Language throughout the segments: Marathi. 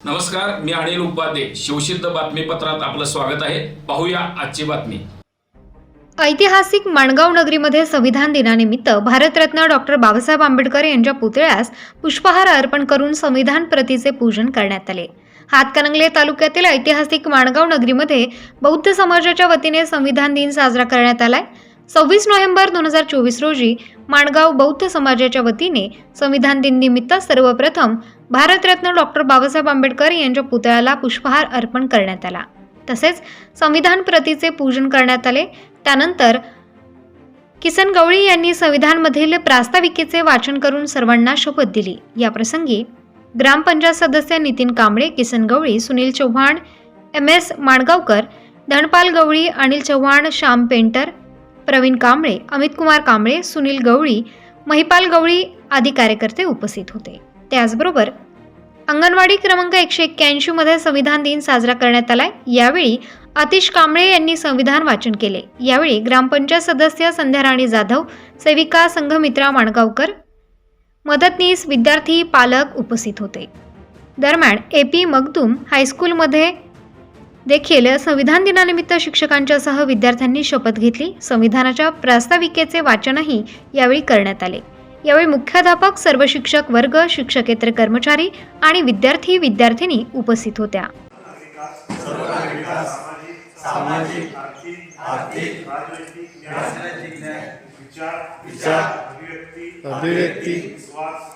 नमस्कार मी अनिल उपाध्ये. शिवसिद्ध बातमीपत्रात आपलं स्वागत आहे. पाहूया आजची बातमी. ऐतिहासिक माणगाव नगरीमध्ये संविधान दिनानिमित्त भारतरत्न डॉक्टर बाबासाहेब आंबेडकर यांच्या पुतळ्यास पुष्पहार अर्पण करून संविधान प्रतीचे पूजन करण्यात आले. हातकणंगले तालुक्यातील ऐतिहासिक माणगाव नगरीमध्ये बौद्ध समाजाच्या वतीने संविधान दिन साजरा करण्यात आलाय. सव्वीस नोव्हेंबर दोन हजार चोवीस रोजी माणगाव बौद्ध समाजाच्या वतीने संविधान दिन निमित्त सर्वप्रथम भारतरत्न डॉक्टर बाबासाहेब आंबेडकर यांच्या पुतळ्याला पुष्पहार अर्पण करण्यात आला. तसेच संविधान प्रतीचे पूजन करण्यात आले. त्यानंतर किसन गवळी यांनी संविधानमधील प्रास्ताविकेचे वाचन करून सर्वांना शपथ दिली. या प्रसंगी ग्रामपंचायत सदस्य Nitin Kamble Kisan Gawali Sunil Chavan M S Mangaonkar Dhanpal Gawali Anil Chavan Shyam painter Pravin Kamble Amit Kumar Kamble Sunil Gawali Mahipal Gawali आदी कार्यकर्ते उपस्थित होते. त्याचबरोबर अंगणवाडी क्रमांक एकशे एक्क्याऐंशीमध्ये संविधान दिन साजरा करण्यात आलाय. यावेळी आतिश कांबळे यांनी संविधान वाचन केले. यावेळी ग्रामपंचायत सदस्य संध्याराणी जाधव सेविका संघमित्रा माणगावकर मदतनीस विद्यार्थी पालक उपस्थित होते. दरम्यान ए पी मगदूम हायस्कूलमध्ये देखील संविधान दिनानिमित्त शिक्षकांच्यासह विद्यार्थ्यांनी शपथ घेतली. संविधानाच्या प्रास्ताविकेचे वाचनही यावेळी करण्यात आले. यावेळी मुख्याध्यापक सर्व शिक्षक वर्ग शिक्षकेतर कर्मचारी आणि विद्यार्थी विद्यार्थिनी उपस्थित होत्या. अभिव्यक्ती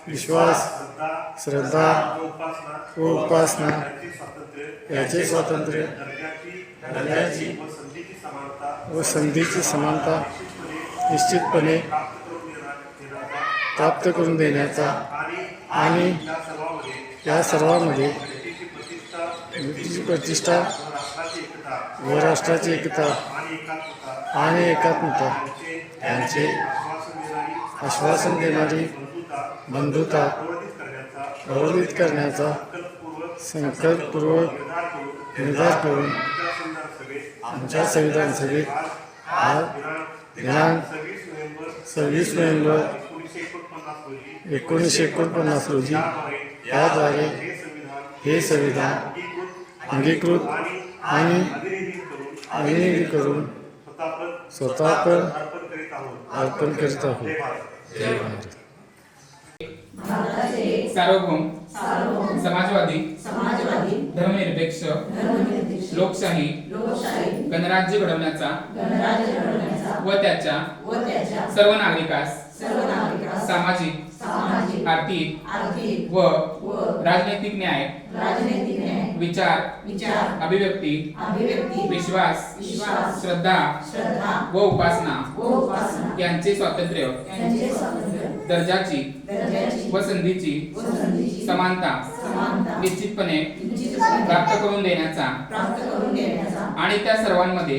विश्वास श्रद्धा उपासना याचे स्वातंत्र्य दर्जाची व संधीची समानता निश्चितपणे प्राप्त करून देण्याचा आणि या सर्वांमध्ये प्रतिष्ठा व राष्ट्राची एकता आणि एकात्मता यांचे आश्वासन देणारी बंधुता प्रवर्धित करण्याचा संकल्पपूर्वक निर्धार करून आमच्या संविधान सभेत आज दिनांक सव्वीस नोव्हेंबर एकोणीसशे एकोणपन्नास रोजी याद्वारे हे संविधान अंगीकृत आणि आणि करून स्वतः पण अर्पण करीत आहोत. जय भारत. सार्वभौम समाजवादी धर्मनिरपेक्ष लोकशाही गणराज्य घडवण्याचा व त्याच्या सर्व नागरिकास सामाजिक आर्थिक व राजनैतिक न्याय विचार अभिव्यक्ती विश्वास श्रद्धा व उपासना यांचे स्वातंत्र्य दर्जाची व संधीची समानता निश्चितपणे प्राप्त करून देण्याचा आणि त्या सर्वांमध्ये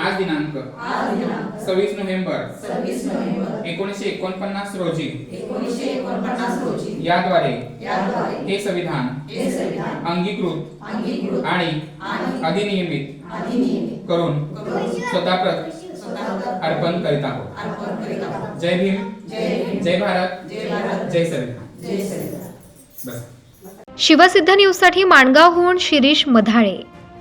आज दिनांक सव्वीस नोव्हेंबर एकोणीसशे एकोणपन्नास रोजी याद्वारे हे संविधान अंगीकृत आणि अधिनियमित करून स्वतःप्रत अर्पण करीत आहोत. जय भीम. जय भारत. जय संविधान. बस. शिवसिद्ध न्यूजसाठी माणगावहून शिरीष मधाळे.